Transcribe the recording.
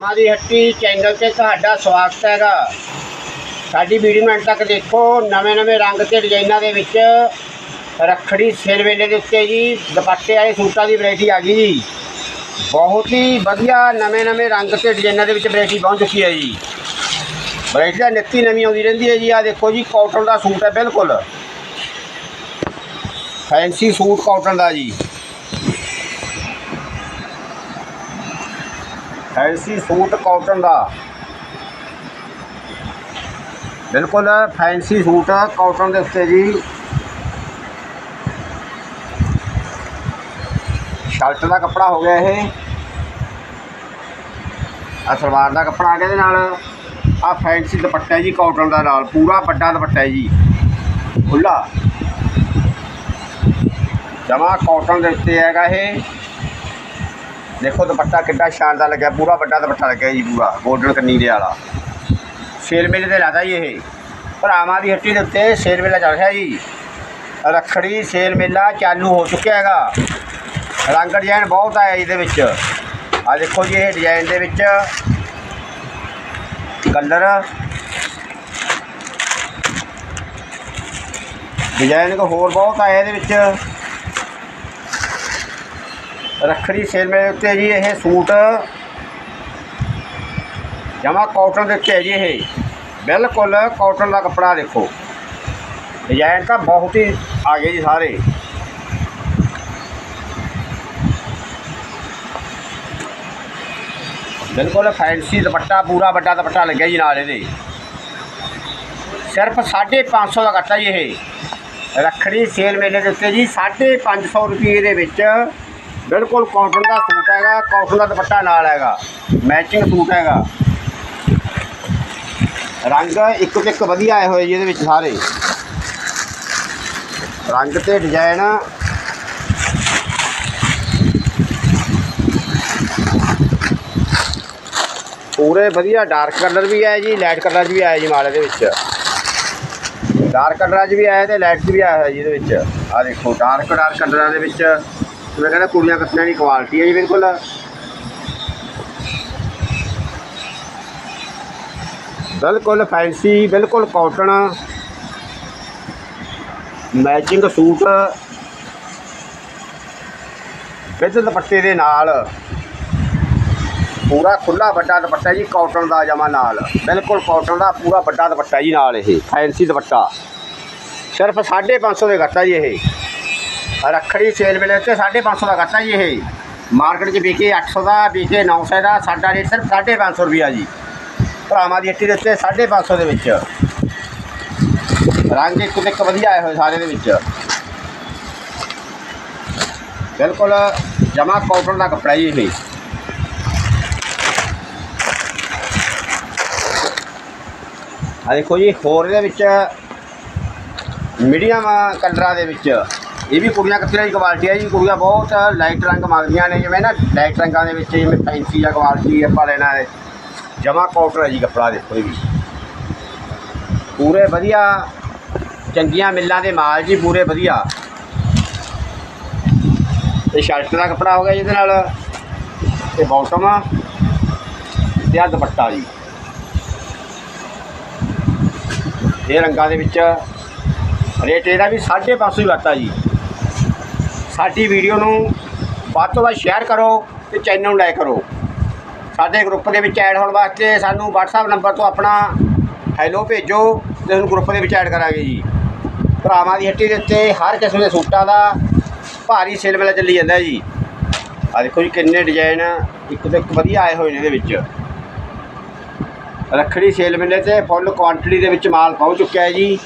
ਮਾਦੀ ਹੱਟੀ ਚੈਨਲ ਤੇ ਤੁਹਾਡਾ ਸਵਾਗਤ ਹੈਗਾ। ਸਾਡੀ ਵੀਡੀਓ ਨੂੰ ਅੰਤ ਤੱਕ ਦੇਖੋ, ਨਵੇਂ ਨਵੇਂ ਰੰਗ ਤੇ ਡਿਜ਼ਾਈਨਾਂ ਦੇ ਵਿੱਚ ਰੱਖੜੀ ਸਿਰ ਵੇਲੇ ਦੇ ਉੱਤੇ ਜੀ, ਦੁਪੱਟੇ ਵਾਲੇ ਸੂਟਾਂ ਦੀ ਵੈਰਾਈਟੀ ਆ ਗਈ ਜੀ। ਬਹੁਤ ਹੀ ਵਧੀਆ ਨਵੇਂ ਨਵੇਂ ਰੰਗ ਤੇ ਡਿਜ਼ਾਈਨਾਂ ਦੇ ਵਿੱਚ ਵੈਰਾਈਟੀ ਪਹੁੰਚ ਚੁੱਕੀ ਹੈ ਜੀ। ਵੈਰਾਈਟੀ ਤਾਂ ਨਿੱਤੀ ਨਵੀਂ ਆਉਂਦੀ ਰਹਿੰਦੀ ਹੈ ਜੀ। ਆ ਦੇਖੋ ਜੀ ਕਾਟਨ ਦਾ ਸੂਟ ਹੈ ਬਿਲਕੁਲ। ਫੈਂਸੀ ਸੂਟ ਕਾਟਨ ਦਾ ਜੀ। ਫੈਂਸੀ ਸੂਟ ਕਾਟਨ ਦਾ। ਬਿਲਕੁਲ ਫੈਂਸੀ ਸੂਟ ਕਾਟਨ ਦੇ ਉੱਤੇ ਜੀ। ਸ਼ਰਟ ਦਾ ਕੱਪੜਾ ਹੋ ਗਿਆ ਇਹ। ਆ ਸਲਵਾਰ ਦਾ ਕੱਪੜਾ ਆ ਗਿਆ ਇਹਦੇ ਨਾਲ। ਆ ਫੈਂਸੀ ਦੁਪੱਟਾ ਜੀ ਕਾਟਨ ਦਾ ਨਾਲ, ਪੂਰਾ ਵੱਡਾ ਦੁਪੱਟਾ ਜੀ। ਖੁੱਲਾ ਜਮਾ ਕਾਟਨ ਦੇ ਉੱਤੇ ਹੈਗਾ ਇਹ। ਦੇਖੋ ਦੁਪੱਟਾ ਕਿੱਡਾ ਸ਼ਾਨਦਾਰ ਲੱਗਿਆ, ਪੂਰਾ ਵੱਡਾ ਦੁਪੱਟਾ ਲੱਗਿਆ ਜੀ ਪੂਰਾ ਗੋਲਡਨ ਕਨੀਰੇ ਵਾਲਾ। ਸੇਲ ਮੇਲੇ ਤੇ ਲਾਦਾ ਜੀ ਇਹ। ਭਰਾਵਾਂ ਦੀ ਹੱਟੀ ਦੇ ਉੱਤੇ ਸੇਲ ਮੇਲਾ ਚੱਲ ਰਿਹਾ ਜੀ। ਰੱਖੜੀ ਸੇਲ ਮੇਲਾ ਚਾਲੂ ਹੋ ਚੁੱਕਿਆ ਹੈਗਾ। ਰੰਗ ਡਿਜ਼ਾਈਨ ਬਹੁਤ ਆਇਆ ਇਹਦੇ ਵਿੱਚ। ਆ ਦੇਖੋ ਜੀ, ਇਹ ਡਿਜ਼ਾਈਨ ਦੇ ਵਿੱਚ ਕਲਰ ਡਿਜ਼ਾਈਨ ਕੋ ਹੋਰ ਬਹੁਤ ਆਇਆ ਇਹਦੇ ਵਿੱਚ। ਰੱਖੜੀ ਸੇਲ ਮੇਲੇ ਉੱਤੇ ਜੀ ਇਹ ਸੂਟ ਜਮਾ ਕਾਟਨ ਦੇ ਉੱਤੇ ਹੈ ਜੀ ਇਹ ਬਿਲਕੁਲ ਕਾਟਨ ਦਾ ਕੱਪੜਾ ਦੇਖੋ ਡਿਜ਼ਾਈਨ ਤਾਂ ਬਹੁਤ ਹੀ ਆ ਗਏ ਜੀ ਸਾਰੇ ਬਿਲਕੁਲ ਫੈਂਸੀ ਦੁਪੱਟਾ ਪੂਰਾ ਵੱਡਾ ਦੁਪੱਟਾ ਲੱਗਿਆ ਜੀ ਨਾਲ ਇਹਦੇ ਸਿਰਫ 550 ਦਾ ਕੱਟਾ ਜੀ ਇਹ ਰੱਖੜੀ ਸੇਲ ਮੇਲੇ ਦੇ ਉੱਤੇ ਜੀ 550 ਰੁਪਏ ਦੇ ਵਿੱਚ ਬਿਲਕੁਲ ਕਾਟਨ ਦਾ ਸੂਟ ਹੈਗਾ ਕਾਟਨ ਦਾ ਦੁਪੱਟਾ ਨਾਲ ਹੈਗਾ ਮੈਚਿੰਗ ਸੂਟ ਹੈਗਾ। ਰੰਗ ਇੱਕ ਤੋਂ ਇੱਕ ਵਧੀਆ ਆਏ ਹੋਏ ਜੀ ਇਹਦੇ ਵਿੱਚ ਸਾਰੇ। ਰੰਗ ਤੇ ਡਿਜ਼ਾਈਨ ਪੂਰੇ ਵਧੀਆ ਡਾਰਕ ਕਲਰ ਵੀ ਆਇਆ ਜੀ ਲਾਈਟ ਕਲਰ ਵੀ ਆਇਆ ਜੀ ਮਾਲ ਇਹਦੇ ਵਿੱਚ। ਡਾਰਕ ਕਲਰਾਂ 'ਚ ਵੀ ਆਇਆ ਤੇ ਲਾਈਟ ਵੀ ਆਇਆ ਹੋਇਆ ਜੀ ਇਹਦੇ ਵਿੱਚ। ਆ ਦੇਖੋ ਡਾਰਕ ਡਾਰਕ ਕਲਰਾਂ ਦੇ ਵਿੱਚ ਮੈਂ ਕਹਿੰਦਾ ਕੁੜੀਆਂ ਕੱਟਣ ਦੀ ਕੁਆਲਿਟੀ ਹੈ ਜੀ, ਬਿਲਕੁਲ। ਬਿਲਕੁਲ ਫੈਂਸੀ ਬਿਲਕੁਲ ਕਾਟਨ ਮੈਚਿੰਗ ਸੂਟ ਵਿਦ ਦੁਪੱਟੇ ਦੇ ਨਾਲ। ਪੂਰਾ ਖੁੱਲਾ ਵੱਡਾ ਦੁਪੱਟਾ ਜੀ ਕਾਟਨ ਦਾ ਜਮਾ ਨਾਲ। ਬਿਲਕੁਲ ਕਾਟਨ ਦਾ ਪੂਰਾ ਵੱਡਾ ਦੁਪੱਟਾ ਜੀ ਨਾਲ ਇਹ ਫੈਂਸੀ ਦੁਪੱਟਾ। ਸਿਰਫ 550 ਦੇ ਘੱਟਾ ਜੀ ਇਹ। ਰੱਖੜੀ ਸੇਲ ਵੇਲੇ ਤੇ 550 ਦਾ ਘੱਟਾ ਜੀ ਇਹ। ਮਾਰਕੀਟ 'ਚ ਵਿਕੇ 800 ਦਾ, ਵਿਕੇ 900 ਦਾ, ਸਾਡਾ ਰੇਟ ਸਿਰਫ 550 ਰੁਪਿਆ ਜੀ। ਭਰਾਵਾਂ ਦੀ ਹੱਟੀ ਦੇ ਉੱਤੇ 550 ਦੇ ਵਿੱਚ। ਰੰਗ ਇੱਕ ਤੋਂ ਇੱਕ ਵਧੀਆ ਆਏ ਹੋਏ ਸਾਰੇ ਦੇ ਵਿੱਚ। ਬਿਲਕੁਲ ਜਮਾ ਕਾਟਨ ਦਾ ਕੱਪੜਾ ਜੀ ਇਹ। ਆ ਦੇਖੋ ਜੀ, ਹੋਰ ਦੇ ਵਿੱਚ ਮੀਡੀਅਮ ਕਲਰਾਂ ਦੇ ਵਿੱਚ। ਇਹ ਵੀ ਕੁੜੀਆਂ ਕੱਤੀਆਂ ਦੀ ਕੁਆਲਿਟੀ ਹੈ ਜੀ, ਕੁੜੀਆਂ ਬਹੁਤ ਲਾਈਟ ਰੰਗ ਮੰਗਦੀਆਂ ਨੇ, ਜਿਵੇਂ ਨਾ ਲਾਈਟ ਰੰਗਾਂ ਦੇ ਵਿੱਚ ਜਿਵੇਂ ਫੈਂਸੀ ਆ ਕੁਆਲਿਟੀ ਆਪਾਂ ਲੈਣਾ ਹੈ। ਜਮਾ ਕਾਟਨ ਹੈ ਜੀ ਕੱਪੜਾ ਦੇਖੋ ਇਹ ਵੀ। ਪੂਰੇ ਵਧੀਆ, ਚੰਗੀਆਂ ਮਿੱਲਾਂ ਦੇ ਮਾਲ ਜੀ, ਪੂਰੇ ਵਧੀਆ। ਇਹ ਸ਼ਰਟ ਦਾ ਕੱਪੜਾ ਹੋ ਗਿਆ ਜਿਹਦੇ ਨਾਲ। ਤੇ ਬਾਟਮ ਤੇ ਆ ਦੁਪੱਟਾ ਜੀ। ਇਹ ਰੰਗਾਂ ਦੇ ਵਿੱਚ, ਰੇਟ ਇਹਦਾ ਵੀ 550 ਹੀ ਵਾਟਾ ਜੀ। ਸਾਡੀ ਵੀਡੀਓ ਨੂੰ ਵੱਧ ਤੋਂ ਵੱਧ ਸ਼ੇਅਰ ਕਰੋ ਤੇ ਚੈਨਲ ਨੂੰ ਲਾਈਕ ਕਰੋ। ਸਾਡੇ ਗਰੁੱਪ ਦੇ ਵਿੱਚ ਐਡ ਹੋਣ ਵਾਸਤੇ ਸਾਨੂੰ WhatsApp ਨੰਬਰ ਤੋਂ ਆਪਣਾ ਹੈਲੋ ਭੇਜੋ ਤੇ ਤੁਹਾਨੂੰ ਗਰੁੱਪ ਦੇ ਵਿੱਚ ਐਡ ਕਰਾਂਗੇ ਜੀ। ਭਰਾਵਾਂ ਦੀ ਹੱਟੀ ਦੇ ਉੱਤੇ ਹਰ ਕਿਸਮ ਦੇ ਸੂਟਾਂ ਦਾ ਭਾਰੀ ਸੇਲ ਮੇਲਾ ਚੱਲੀ ਜਾਂਦਾ ਜੀ। ਆ ਦੇਖੋ ਜੀ ਕਿੰਨੇ ਡਿਜ਼ਾਈਨ ਇੱਕ ਤੋਂ ਇੱਕ ਵਧੀਆ ਆਏ ਹੋਏ ਨੇ ਇਹਦੇ ਵਿੱਚ। ਰੱਖੜੀ ਸੇਲ ਮੇਲੇ ਤੇ ਫੁੱਲ ਕੁਆਂਟੀਟੀ ਦੇ ਵਿੱਚ ਮਾਲ ਪਹੁੰਚ ਚੁੱਕਿਆ ਹੈ ਜੀ।